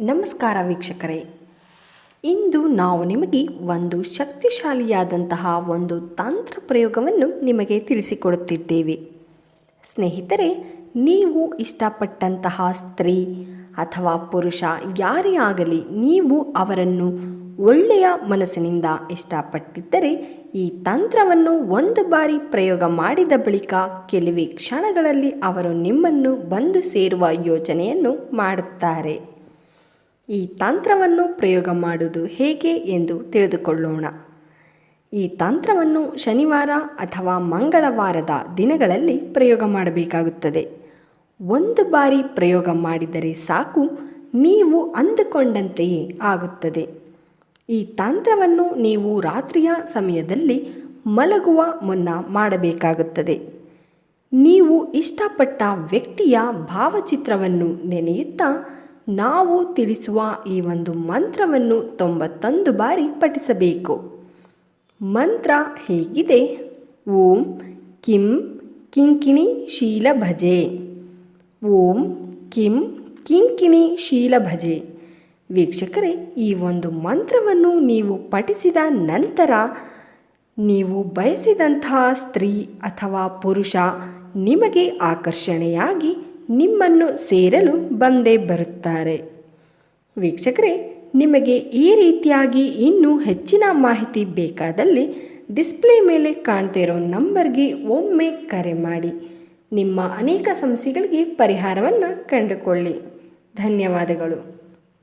ನಮಸ್ಕಾರ ವೀಕ್ಷಕರೇ. ಇಂದು ನಾವು ನಿಮಗೆ ಒಂದು ಶಕ್ತಿಶಾಲಿಯಾದಂತಹ ಒಂದು ತಂತ್ರ ಪ್ರಯೋಗವನ್ನು ನಿಮಗೆ ತಿಳಿಸಿಕೊಡುತ್ತಿದ್ದೇವೆ. ಸ್ನೇಹಿತರೆ, ನೀವು ಇಷ್ಟಪಟ್ಟಂತಹ ಸ್ತ್ರೀ ಅಥವಾ ಪುರುಷ ಯಾರೇ ಆಗಲಿ, ನೀವು ಅವರನ್ನು ಒಳ್ಳೆಯ ಮನಸ್ಸಿನಿಂದ ಇಷ್ಟಪಟ್ಟಿದ್ದರೆ, ಈ ತಂತ್ರವನ್ನು ಒಂದು ಬಾರಿ ಪ್ರಯೋಗ ಮಾಡಿದ ಬಳಿಕ ಕೆಲವೇ ಕ್ಷಣಗಳಲ್ಲಿ ಅವರು ನಿಮ್ಮನ್ನು ಬಂದು ಸೇರುವ ಯೋಚನೆಯನ್ನು ಮಾಡುತ್ತಾರೆ. ಈ ತಂತ್ರವನ್ನು ಪ್ರಯೋಗ ಮಾಡುವುದು ಹೇಗೆ ಎಂದು ತಿಳಿದುಕೊಳ್ಳೋಣ. ಈ ತಂತ್ರವನ್ನು ಶನಿವಾರ ಅಥವಾ ಮಂಗಳವಾರದ ದಿನಗಳಲ್ಲಿ ಪ್ರಯೋಗ ಮಾಡಬೇಕಾಗುತ್ತದೆ. ಒಂದು ಬಾರಿ ಪ್ರಯೋಗ ಮಾಡಿದರೆ ಸಾಕು, ನೀವು ಅಂದುಕೊಂಡಂತೆಯೇ ಆಗುತ್ತದೆ. ಈ ತಂತ್ರವನ್ನು ನೀವು ರಾತ್ರಿಯ ಸಮಯದಲ್ಲಿ ಮಲಗುವ ಮುನ್ನ ಮಾಡಬೇಕಾಗುತ್ತದೆ. ನೀವು ಇಷ್ಟಪಟ್ಟ ವ್ಯಕ್ತಿಯ ಭಾವಚಿತ್ರವನ್ನು ನೆನೆಯುತ್ತಾ ನಾವು ತಿಳಿಸುವ ಈ ಒಂದು ಮಂತ್ರವನ್ನು ತೊಂಬತ್ತೊಂದು ಬಾರಿ ಪಠಿಸಬೇಕು. ಮಂತ್ರ ಹೇಗಿದೆ? ಓಂ ಕಿಂ ಕಿಂಕಿಣಿ ಶೀಲ ಭಜೆ ಓಂ ಕಿಂ ಕಿಂಕಿಣಿ ಶೀಲ ಭಜೆ ವೀಕ್ಷಕರೇ, ಈ ಒಂದು ಮಂತ್ರವನ್ನು ನೀವು ಪಠಿಸಿದ ನಂತರ ನೀವು ಬಯಸಿದಂತಹ ಸ್ತ್ರೀ ಅಥವಾ ಪುರುಷ ನಿಮಗೆ ಆಕರ್ಷಣೆಯಾಗಿ ನಿಮ್ಮನ್ನು ಸೇರಲು ಬಂದೇ ಬರುತ್ತಾರೆ. ವೀಕ್ಷಕರೇ, ನಿಮಗೆ ಈ ರೀತಿಯಾಗಿ ಇನ್ನೂ ಹೆಚ್ಚಿನ ಮಾಹಿತಿ ಬೇಕಾದಲ್ಲಿ ಡಿಸ್ಪ್ಲೇ ಮೇಲೆ ಕಾಣ್ತಿರೋ ನಂಬರ್ಗೆ ಒಮ್ಮೆ ಕರೆ ಮಾಡಿ. ನಿಮ್ಮ ಅನೇಕ ಸಮಸ್ಯೆಗಳಿಗೆ ಪರಿಹಾರವನ್ನು ಕಂಡುಕೊಳ್ಳಿ. ಧನ್ಯವಾದಗಳು.